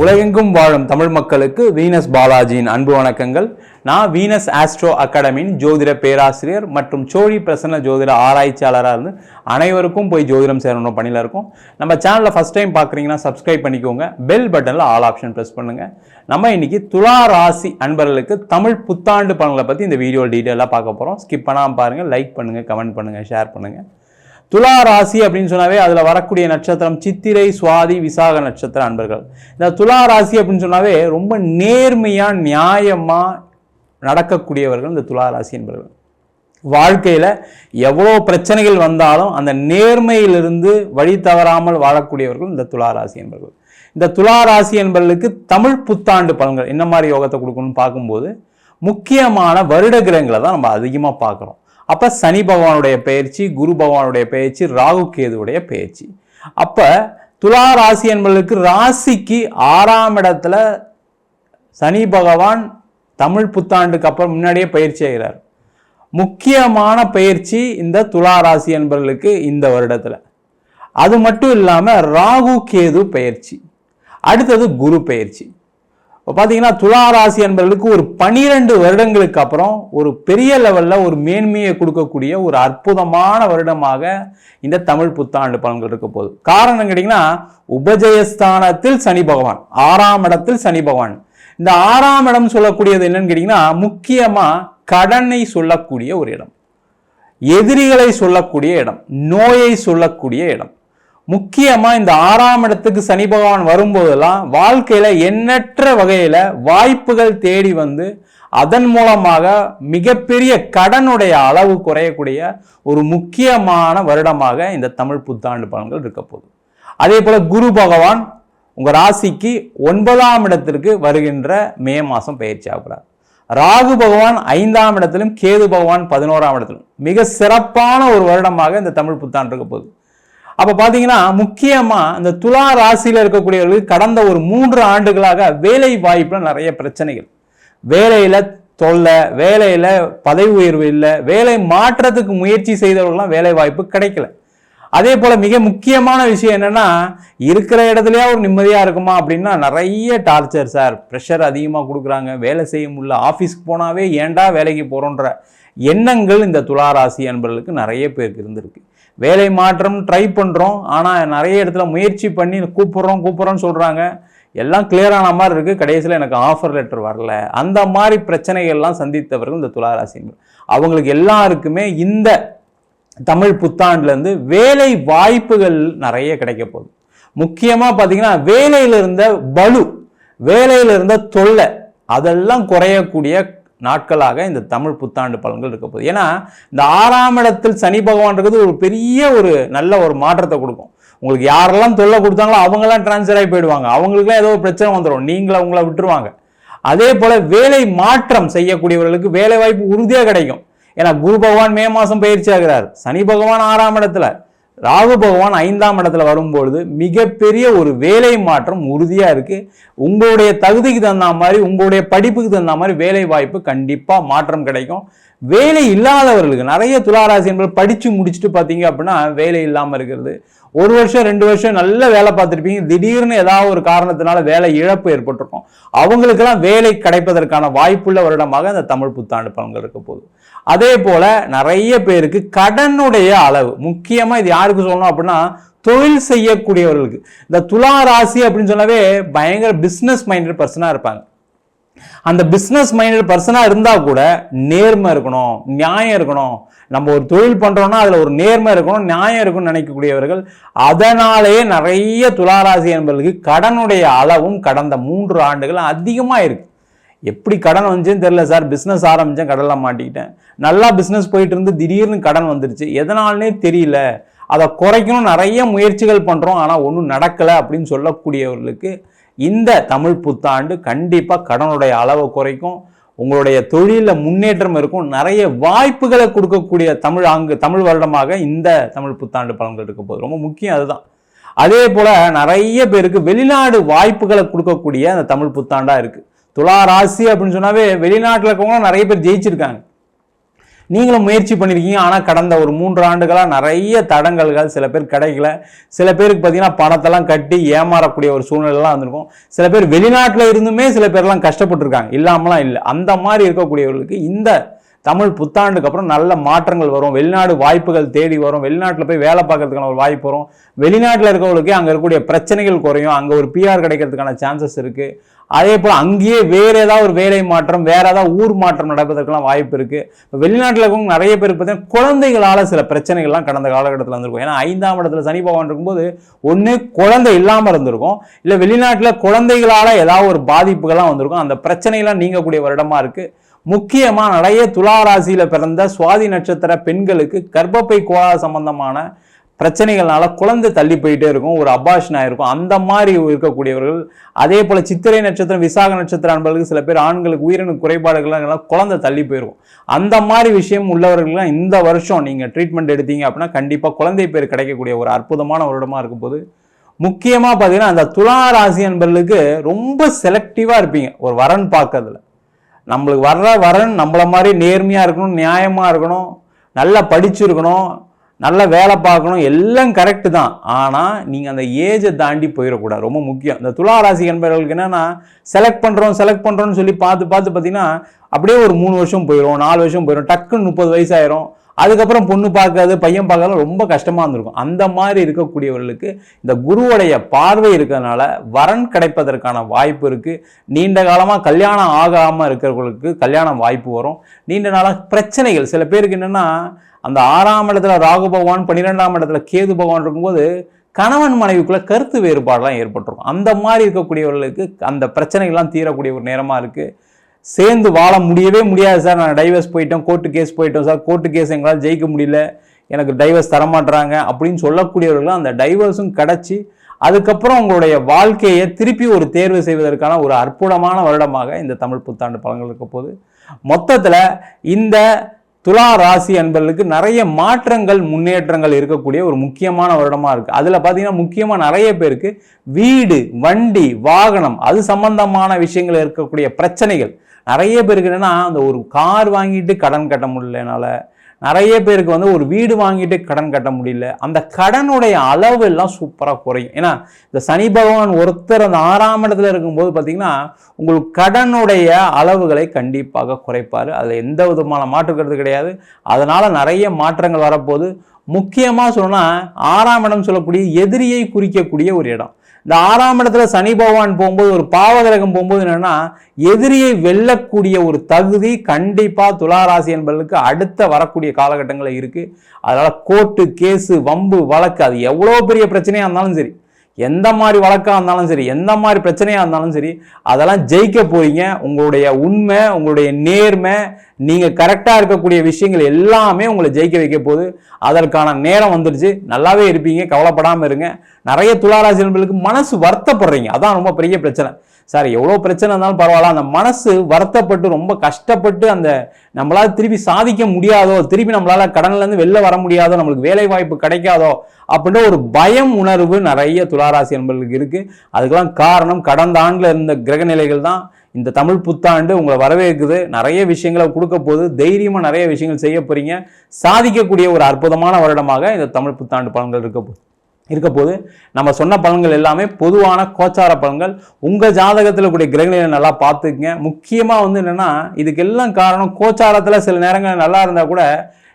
உலகெங்கும் வாழும் தமிழ் மக்களுக்கு வீனஸ் பாலாஜியின் அன்பு வணக்கங்கள். நான் வீனஸ் ஆஸ்ட்ரோ அகாடமியின் ஜோதிட பேராசிரியர் மற்றும் சோழி பிரசன்ன ஜோதிட ஆராய்ச்சியாளராக இருந்து அனைவருக்கும் போய் ஜோதிடம் சேரணும் பணியில் இருக்கும். நம்ம சேனலில் ஃபஸ்ட் டைம் பார்க்குறீங்கன்னா சப்ஸ்கிரைப் பண்ணிக்கோங்க. பெல் பட்டனில் ஆல் ஆப்ஷன் ப்ரெஸ் பண்ணுங்கள் நம்ம இன்றைக்கி துலா ராசி அன்பர்களுக்கு தமிழ் புத்தாண்டு பலன்களை பற்றி இந்த வீடியோ டீட்டெயிலாக பார்க்க போகிறோம் ஸ்கிப் பண்ணாமல் பாருங்கள் லைக் பண்ணுங்கள் கமெண்ட் பண்ணுங்கள் ஷேர் பண்ணுங்கள் துலா ராசி அப்படின்னு சொன்னாவே அதில் வரக்கூடிய நட்சத்திரம் சித்திரை சுவாதி விசாக நட்சத்திர அன்பர்கள். இந்த துலா ராசி அப்படின்னு சொன்னாவே ரொம்ப நேர்மையாக நியாயமாக நடக்கக்கூடியவர்கள் இந்த துலா ராசி என்பவர்கள் வாழ்க்கையில் எவ்வளோ பிரச்சனைகள் வந்தாலும் அந்த நேர்மையிலிருந்து வழி தவறாமல் வாழக்கூடியவர்கள் இந்த துலா ராசி என்பவர்கள் இந்த துலா ராசி என்பவர்களுக்கு தமிழ் புத்தாண்டு பலன்கள் என்ன மாதிரி யோகத்தை கொடுக்கணும்னு பார்க்கும்போது முக்கியமான வருட கிரகங்களை தான் நம்ம அதிகமாக பார்க்குறோம். அப்போ சனி பகவானுடைய பயிற்சி குரு பகவானுடைய பயிற்சி ராகு கேதுவுடைய பயிற்சி அப்போ துலா ராசி என்பதற்கு ராசிக்கு ஆறாம் இடத்துல சனி பகவான் தமிழ் புத்தாண்டுக்கு அப்புறம் முன்னாடியே பயிற்சி ஆகிறார். முக்கியமான பயிற்சி இந்த துலா ராசி என்பவர்களுக்கு இந்த வருடத்தில். அது மட்டும் இல்லாமல் ராகு கேது பயிற்சி. அடுத்தது குரு பயிற்சி. இப்போ பார்த்தீங்கன்னா துலா ராசி என்பவர்களுக்கு ஒரு பனிரெண்டு வருடங்களுக்கு அப்புறம் ஒரு பெரிய லெவலில் ஒரு மேன்மையை கொடுக்கக்கூடிய ஒரு அற்புதமான வருடமாக இந்த தமிழ் புத்தாண்டு பலன்கள் இருக்க போகுது. காரணம் கேட்டிங்கன்னா உபஜயஸ்தானத்தில் சனி பகவான் ஆறாம் இடத்தில் சனி பகவான். இந்த ஆறாம் இடம் சொல்லக்கூடியது என்னன்னு கேட்டிங்கன்னா முக்கியமாக கடனை சொல்லக்கூடிய ஒரு இடம். எதிரிகளை சொல்லக்கூடிய இடம் நோயை சொல்லக்கூடிய இடம். முக்கியமா இந்த ஆறாம் இடத்துக்கு சனி பகவான் வரும்போதெல்லாம் வாழ்க்கையில எண்ணற்ற வகையில வாய்ப்புகள் தேடி வந்து அதன் மூலமாக மிகப்பெரிய கடனுடைய அளவு குறையக்கூடிய ஒரு முக்கியமான வருடமாக இந்த தமிழ் புத்தாண்டு பலன்கள் இருக்க போகுது. அதே போல குரு பகவான் உங்கள் ராசிக்கு ஒன்பதாம் இடத்திற்கு வருகின்ற மே மாதம் பயிற்சி ஆகிறார் ராகு பகவான் ஐந்தாம் இடத்திலும் கேது பகவான் பதினோராம் இடத்திலும். மிக சிறப்பான ஒரு வருடமாக இந்த தமிழ் புத்தாண்டு இருக்க போகுது. அப்போ பார்த்தீங்கன்னா முக்கியமாக இந்த துலா ராசியில் இருக்கக்கூடியவர்களுக்கு கடந்த ஒரு மூன்று ஆண்டுகளாக வேலை வாய்ப்பில் நிறைய பிரச்சனைகள். வேலையில் தொல்லை வேலையில் பதவி உயர்வு இல்லை வேலை மாற்றத்துக்கு முயற்சி செய்தவர்கள்லாம் வேலை வாய்ப்பு கிடைக்கல. அதே போல் மிக முக்கியமான விஷயம் என்னென்னா இருக்கிற இடத்துலையே ஒரு நிம்மதியாக இருக்குமா அப்படின்னா நிறைய டார்ச்சர் சார் ப்ரெஷர் அதிகமாக கொடுக்குறாங்க. வேலை செய்ய முடியல. ஆஃபீஸ்க்கு போனாவே ஏன்டா வேலைக்கு போகிறோன்ற எண்ணங்கள் இந்த துளாராசி அன்பர்களுக்கு நிறைய பேருக்கு இருந்திருக்கு. வேலை மாற்றம் ட்ரை பண்ணுறோம் ஆனால் நிறைய இடத்துல முயற்சி பண்ணி கூப்பிட்றோம் கூப்பிட்றோன்னு சொல்கிறாங்க எல்லாம் clear ஆன மாதிரி இருக்குது கடைசியில் எனக்கு ஆஃபர் லெட்டர் வரல. அந்த மாதிரி பிரச்சனைகள்லாம் சந்தித்தவர்கள் இந்த துளாராசி அவங்களுக்கு எல்லாருக்குமே இந்த தமிழ் புத்தாண்டுலேருந்து வேலை வாய்ப்புகள் நிறைய கிடைக்க போகுது. முக்கியமாக பார்த்தீங்கன்னா வேலையில் இருந்த பலு வேலையில் இருந்த தொல்லை அதெல்லாம் குறையக்கூடிய நாட்களாக இந்த தமிழ் புத்தாண்டு பலன்கள் இருக்க போகுது. ஏன்னா இந்த ஆறாம் இடத்தில் சனி பகவான் இருக்கிறது ஒரு பெரிய ஒரு நல்ல ஒரு மாற்றத்தை கொடுக்கும். உங்களுக்கு யாரெல்லாம் தொல்லை கொடுத்தாங்களோ அவங்கெல்லாம் டிரான்ஸ்ஃபர் ஆகி போயிடுவாங்க. அவங்களுக்குலாம் ஏதோ ஒரு பிரச்சனை வந்துடும் நீங்களை உங்களை விட்டுருவாங்க. அதே போல் வேலை மாற்றம் செய்யக்கூடியவர்களுக்கு வேலை வாய்ப்பு உறுதியாக கிடைக்கும். ஏன்னா குரு பகவான் மே மாதம் பயிற்சி ஆகிறார். சனி பகவான் ஆறாம் இடத்துல. ராகு பகவான் ஐந்தாம் இடத்துல வரும்பொழுது மிகப்பெரிய ஒரு வேலை மாற்றம் உறுதியாக இருக்குது உங்களுடைய தகுதிக்கு தகுந்த மாதிரி உங்களுடைய படிப்புக்கு தகுந்த மாதிரி வேலை வாய்ப்பு கண்டிப்பாக மாற்றம் கிடைக்கும். வேலை இல்லாதவர்களுக்கு நிறைய துளாராசி என்பது முடிச்சுட்டு பார்த்தீங்க அப்படின்னா வேலை இல்லாமல் இருக்கிறது. ஒரு வருஷம் ரெண்டு வருஷம் நல்ல வேலை பார்த்துருப்பீங்க. திடீர்னு ஏதாவது ஒரு காரணத்தினால வேலை இழப்பு ஏற்பட்டிருக்கும். அவங்களுக்கெல்லாம் வேலை கிடைப்பதற்கான வாய்ப்புள்ள வருடமாக இந்த தமிழ் புத்தாண்டு பலன்கள் இருக்க போகுது. அதே போல் நிறைய பேருக்கு கடனுடைய அளவு முக்கியமாக இது யாருக்கு சொல்லணும் அப்படின்னா தொழில் செய்யக்கூடியவர்களுக்கு. இந்த துலா ராசி அப்படின்னு சொன்னாவே பயங்கர பிஸ்னஸ் மைண்டட் பர்சனாக இருப்பாங்க. அந்த பிஸ்னஸ் மைண்டட் பர்சனாக இருந்தால் கூட நேர்மை இருக்கணும் நியாயம் இருக்கணும். நம்ம ஒரு தொழில் பண்ணுறோன்னா அதில் ஒரு நேர்மை இருக்கணும் நியாயம் இருக்கணும்னு நினைக்கக்கூடியவர்கள் அதனாலேயே நிறைய துளாராசி என்பவர்களுக்கு கடனுடைய அளவும் கடந்த மூன்று ஆண்டுகள் அதிகமாக இருக்குது எப்படி கடன் வந்துச்சுன்னு தெரியல சார் பிஸ்னஸ் ஆரம்பித்தேன் கடலில் மாட்டிக்கிட்டேன். நல்லா பிஸ்னஸ் போயிட்டு இருந்து திடீர்னு கடன் வந்துருச்சு. எதனாலனே தெரியல. அதை குறைக்கணும் நிறைய முயற்சிகள் பண்ணுறோம் ஆனால் ஒன்றும் நடக்கலை அப்படின்னு சொல்லக்கூடியவர்களுக்கு இந்த தமிழ் புத்தாண்டு கண்டிப்பாக கடனுடைய அளவை குறைக்கும். உங்களுடைய தொழிலில் முன்னேற்றம் இருக்கும். நிறைய வாய்ப்புகளை கொடுக்கக்கூடிய தமிழ் ஆங்கு தமிழ் வருடமாக இந்த தமிழ் புத்தாண்டு பலன்கள் இருக்க போகுது. ரொம்ப முக்கியம் அதுதான். அதே போல் நிறைய பேருக்கு வெளிநாடு வாய்ப்புகளை கொடுக்கக்கூடிய அந்த தமிழ் புத்தாண்டாக இருக்குது துலா ராசி அப்படின்னு சொன்னாவே வெளிநாட்டில் இருக்கவங்க நிறைய பேர் ஜெயிச்சிருக்காங்க. நீங்களும் முயற்சி பண்ணியிருக்கீங்க ஆனால் கடந்த ஒரு மூன்று ஆண்டுகளாக நிறைய தடங்கல்கள் சில பேர் கிடைக்கல. சில பேருக்கு பார்த்தீங்கன்னா பணத்தெல்லாம் கட்டி ஏமாறக்கூடிய ஒரு சூழ்நிலைலாம் வந்திருக்கும். சில பேர் வெளிநாட்டில் இருந்துமே சில பேர்லாம் கஷ்டப்பட்டுருக்காங்க. இல்லாமலாம் இல்லை. அந்த மாதிரி இருக்கக்கூடியவர்களுக்கு இந்த தமிழ் புத்தாண்டுக்கு அப்புறம் நல்ல மாற்றங்கள் வரும். வெளிநாடு வாய்ப்புகள் தேடி வரும். வெளிநாட்டில் போய் வேலை பார்க்கறதுக்கான ஒரு வாய்ப்பு வரும். வெளிநாட்டில் இருக்கவங்களுக்கு அங்கே இருக்கக்கூடிய பிரச்சனைகள் குறையும். அங்கே ஒரு பிஆர் கிடைக்கிறதுக்கான சான்சஸ் இருக்குது அதே போல் அங்கேயே வேறு ஏதாவது ஒரு வேலை மாற்றம் வேறு ஏதாவது ஊர் மாற்றம் நடப்பதற்கெல்லாம் வாய்ப்பு இருக்குது இப்போ வெளிநாட்டில் இருக்கவங்க நிறைய பேர் பார்த்தீங்கன்னா குழந்தைகளால் சில பிரச்சனைகள்லாம் கடந்த காலகட்டத்தில் வந்திருக்கும். ஏன்னா ஐந்தாம் இடத்துல சனி பகவான் இருக்கும்போது ஒன்று குழந்தை இல்லாமல் இருந்திருக்கும். இல்லை வெளிநாட்டில் குழந்தைகளால் ஏதாவது ஒரு பாதிப்புகள்லாம் வந்திருக்கும். அந்த பிரச்சனைகள்லாம் நீங்கக்கூடிய வருடமாக இருக்குது முக்கியமாக நிறைய துலா பிறந்த சுவாதி நட்சத்திர பெண்களுக்கு கர்ப்பப்பை கோளாறு சம்பந்தமான பிரச்சனைகள்னால குழந்தை தள்ளி போயிட்டே இருக்கும் ஒரு அபாஷன் இருக்கும் அந்த மாதிரி இருக்கக்கூடியவர்கள் அதே போல் சித்திரை நட்சத்திரம் விசாக நட்சத்திர அன்பர்களுக்கு சில பேர் ஆண்களுக்கு உயிரின குறைபாடுகள்லாம் குழந்தை தள்ளி போயிருக்கும். அந்த மாதிரி விஷயம் உள்ளவர்கள்லாம் இந்த வருஷம் நீங்கள் ட்ரீட்மெண்ட் எடுத்தீங்க அப்படின்னா கண்டிப்பாக குழந்தை பேர் கிடைக்கக்கூடிய ஒரு அற்புதமான வருடமாக இருக்கும் போது முக்கியமாக பார்த்தீங்கன்னா அந்த துலா ராசி அன்பர்களுக்கு ரொம்ப செலக்டிவாக இருப்பீங்க ஒரு வரன் பார்க்கறதுல. நம்மளுக்கு வர்ற வரன் நம்மள மாதிரி நேர்மையாக இருக்கணும் நியாயமாக இருக்கணும் நல்லா படிச்சிருக்கணும் நல்ல வேலை பார்க்கணும் எல்லாம் கரெக்டு தான். ஆனால் நீங்கள் அந்த ஏஜை தாண்டி போயிடக்கூடாது. ரொம்ப முக்கியம். இந்த துலா ராசி என்பவர்களுக்கு என்னென்னா செலக்ட் பண்ணுறோம் செலக்ட் பண்ணுறோன்னு சொல்லி பார்த்து பார்த்து பார்த்தீங்கன்னா அப்படியே ஒரு மூணு வருஷம் போயிடும் நாலு வருஷம் போயிடும் டக்குன்னு முப்பது வயசாயிரும் அதுக்கப்புறம் பொண்ணு பார்க்காது பையன் பார்க்காத ரொம்ப கஷ்டமாக இருந்திருக்கும். அந்த மாதிரி இருக்கக்கூடியவர்களுக்கு இந்த குருவுடைய பார்வை இருக்கிறதுனால வரன் கிடைப்பதற்கான வாய்ப்பு இருக்குது நீண்ட காலமாக கல்யாணம் ஆகாமல் இருக்கிறவர்களுக்கு கல்யாணம் வாய்ப்பு வரும். நீண்ட நாளாக பிரச்சனைகள். சில பேருக்கு என்னென்னா அந்த ஆறாம் இடத்துல ராகு பகவான் பன்னிரெண்டாம் இடத்துல கேது பகவான் இருக்கும்போது கணவன் மனைவிக்குள்ள கருத்து வேறுபாடெல்லாம் ஏற்பட்டிருக்கும். அந்த மாதிரி இருக்கக்கூடியவர்களுக்கு அந்த பிரச்சனைகள்லாம் தீரக்கூடிய ஒரு நேரமாக இருக்குது சேர்ந்து வாழ முடியவே முடியாது சார். நான் டைவர்ஸ் போயிட்டோம் கோர்ட்டு கேஸ் போயிட்டோம் சார். கோர்ட்டு கேஸ் எங்களால் ஜெயிக்க முடியல. எனக்கு டைவர்ஸ் தரமாட்டுறாங்க அப்படின்னு சொல்லக்கூடியவர்களும் அந்த டைவர்ஸும் கிடச்சி அதுக்கப்புறம் உங்களுடைய வாழ்க்கையை திருப்பி ஒரு தேர்வு செய்வதற்கான ஒரு அற்புதமான வருடமாக இந்த தமிழ் புத்தாண்டு பலன்கள் இருக்க போது மொத்தத்தில் இந்த துலா ராசி அன்பர்களுக்கு நிறைய மாற்றங்கள் முன்னேற்றங்கள் இருக்கக்கூடிய ஒரு முக்கியமான வருடமாக இருக்குது அதில் பார்த்தீங்கன்னா முக்கியமாக நிறைய பேருக்கு வீடு வண்டி வாகனம் அது சம்பந்தமான விஷயங்கள் இருக்கக்கூடிய பிரச்சனைகள் நிறைய பேருக்கு என்னென்னா அந்த ஒரு கார் வாங்கிட்டு கடன் கட்ட முடியலனால நிறைய பேருக்கு வந்து ஒரு வீடு வாங்கிட்டு கடன் கட்ட முடியல. அந்த கடனுடைய அளவு எல்லாம் சூப்பராக குறையும். ஏன்னா இந்த சனி பகவான் ஒருத்தர் அந்த ஆறாம் இடத்துல இருக்கும்போது பார்த்திங்கன்னா உங்களுக்கு கடனுடைய அளவுகளை கண்டிப்பாக குறைப்பார். அதில் எந்த விதமான மாற்றுக்கிறது கிடையாது. அதனால் நிறைய மாற்றங்கள் வரப்போது முக்கியமாக சொன்னால் ஆறாம் இடம் சொல்லக்கூடிய எதிரியை குறிக்கக்கூடிய ஒரு இடம். இந்த ஆறாம் இடத்துல சனி பகவான் போகும்போது ஒரு பாவகிரகம் போகும்போது என்னென்னா எதிரியை வெல்லக்கூடிய ஒரு தகுதி கண்டிப்பாக துளாராசி என்பதற்கு அடுத்த வரக்கூடிய காலகட்டங்களில் இருக்குது அதனால் கோர்ட்டு கேஸு வம்பு வழக்கு அது எவ்வளோ பெரிய பிரச்சனையாக இருந்தாலும் சரி எந்த மாதிரி வழக்காக இருந்தாலும் சரி எந்த மாதிரி பிரச்சனையாக இருந்தாலும் சரி அதெல்லாம் ஜெயிக்க போகிறீங்க உங்களுடைய உண்மை உங்களுடைய நேர்மை நீங்கள் கரெக்டாக இருக்கக்கூடிய விஷயங்கள் எல்லாமே உங்களை ஜெயிக்க வைக்க போகுது. அதற்கான நேரம் வந்துடுச்சு. நல்லாவே இருப்பீங்க. கவலைப்படாமல் இருங்க. நிறைய துளாராசி நண்பர்களுக்கு மனசு வருத்தப்படுறீங்க. அதான் ரொம்ப பெரிய பிரச்சனை. சார் எவ்வளோ பிரச்சனை இருந்தாலும் பரவாயில்ல. அந்த மனசு வருத்தப்பட்டு ரொம்ப கஷ்டப்பட்டு அந்த நம்மளால் திருப்பி சாதிக்க முடியாதோ திருப்பி நம்மளால் கடன்லேருந்து வெளில வர முடியாதோ நம்மளுக்கு வேலை வாய்ப்பு கிடைக்காதோ அப்படின்ற ஒரு பயம் உணர்வு நிறைய துளாராசி என்பர்களுக்கு இருக்குது அதுக்கெல்லாம் காரணம் கடந்த ஆண்டில் இருந்த கிரகநிலைகள் தான். இந்த தமிழ் புத்தாண்டு உங்களை வரவேற்குது. நிறைய விஷயங்களை கொடுக்க போது தைரியமாக நிறைய விஷயங்கள் செய்ய போகிறீங்க சாதிக்கக்கூடிய ஒரு அற்புதமான வருடமாக இந்த தமிழ் புத்தாண்டு பலன்கள் இருக்க போகுது. இருக்க போது நம்ம சொன்ன பலன்கள் எல்லாமே பொதுவான கோச்சார பலன்கள். உங்கள் ஜாதகத்தில் கூடிய கிரகங்களை நல்லா பார்த்துக்குங்க. முக்கியமாக வந்து என்னென்னா இதுக்கெல்லாம் காரணம் கோச்சாரத்தில் சில நேரங்கள் நல்லா இருந்தால் கூட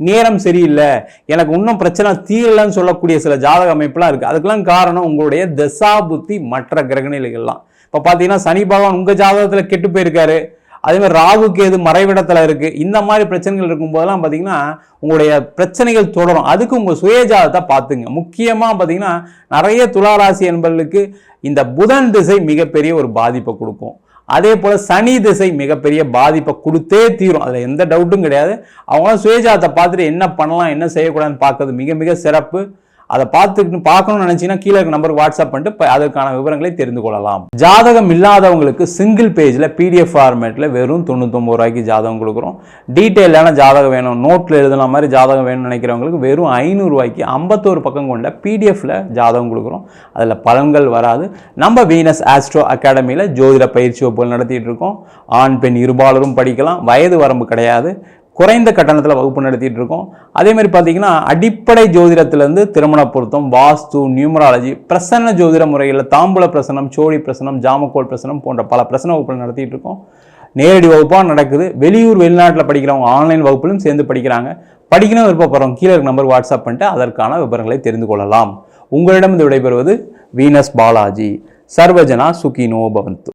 நேரம் சரியில்லை. எனக்கு இன்னும் பிரச்சனை தீரலன்னு சொல்லக்கூடிய சில ஜாதக அமைப்புலாம் இருக்குது அதுக்கெல்லாம் காரணம் உங்களுடைய தசா புத்தி மற்ற கிரகநிலைகள்லாம் இப்போ பார்த்தீங்கன்னா சனி பகவான் உங்கள் ஜாதகத்தில் கெட்டு போயிருக்காரு. அதே மாதிரி ராகு கேது மறைவிடத்தில் இருக்குது இந்த மாதிரி பிரச்சனைகள் இருக்கும்போதெல்லாம் பார்த்தீங்கன்னா உங்களுடைய பிரச்சனைகள் தொடரும். அதுக்கு உங்கள் சுயஜாதத்தை பார்த்துங்க. முக்கியமாக பார்த்தீங்கன்னா நிறைய துளாராசி என்பவர்களுக்கு இந்த புதன் திசை மிகப்பெரிய ஒரு பாதிப்பை கொடுக்கும். அதே போல் சனி திசை மிகப்பெரிய பாதிப்பை கொடுத்தே தீரும். அதில் எந்த டவுட்டும் கிடையாது. அவங்களாம் சுயஜாதத்தை பார்த்துட்டு என்ன பண்ணலாம் என்ன செய்யக்கூடாதுன்னு பார்க்கறது மிக மிக சிறப்பு. அதை பார்த்துக்கிட்டு பார்க்கணும்னு நினச்சிங்கன்னா கீழே இருக்க நம்பருக்கு வாட்ஸ்அப் பண்ணிட்டு அதற்கான விவரங்களை தெரிந்து கொள்ளலாம். ஜாதகம் இல்லாதவங்களுக்கு சிங்கிள் பேஜில் பிடிஎஃப் ஃபார்மேட்டில் வெறும் தொண்ணூத்தொம்பது ரூபாய்க்கு ஜாதகம் கொடுக்குறோம். டீட்டெயிலான ஜாதகம் வேணும். நோட்டில் எழுதுன மாதிரி ஜாதகம் வேணும்னு நினைக்கிறவங்களுக்கு வெறும் ஐநூறுரூவாய்க்கு ஐம்பத்தோரு பக்கம் கொண்ட பிடிஎஃப்பில் ஜாதகம் கொடுக்குறோம். அதில் பலன்கள் வராது. நம்ம வீனஸ் ஆஸ்ட்ரோ அகாடமியில் ஜோதிட பயிற்சி வகுப்புகள் நடத்திட்டு இருக்கோம். ஆண் பெண் இருபாலரும் படிக்கலாம். வயது வரம்பு கிடையாது. குறைந்த கட்டணத்தில் வகுப்பு நடத்திட்டு இருக்கோம். அதேமாதிரி பார்த்தீங்கன்னா அடிப்படை ஜோதிடத்திலேருந்து திருமண பொருத்தம் வாஸ்து நியூமராலஜி பிரசன்ன ஜோதிட முறையில் தாம்பூல பிரசனம் சோழி பிரசனம் ஜாமக்கோல் பிரசனம் போன்ற பல பிரசன வகுப்புகள் நடத்திட்டு இருக்கோம். நேரடி வகுப்பாக நடக்குது. வெளியூர் வெளிநாட்டில் படிக்கிறவங்க ஆன்லைன் வகுப்பிலும் சேர்ந்து படிக்கிறாங்க. படிக்கணும் விருப்பப்படுறவங்க கீழே இருக்க நம்பர் வாட்ஸ்அப் பண்ணிட்டு அதற்கான விவரங்களை தெரிந்து கொள்ளலாம். உங்களிடம் இது விடைபெறுவது வீனஸ் பாலாஜி. சர்வஜனா சுகினோ பவந்து.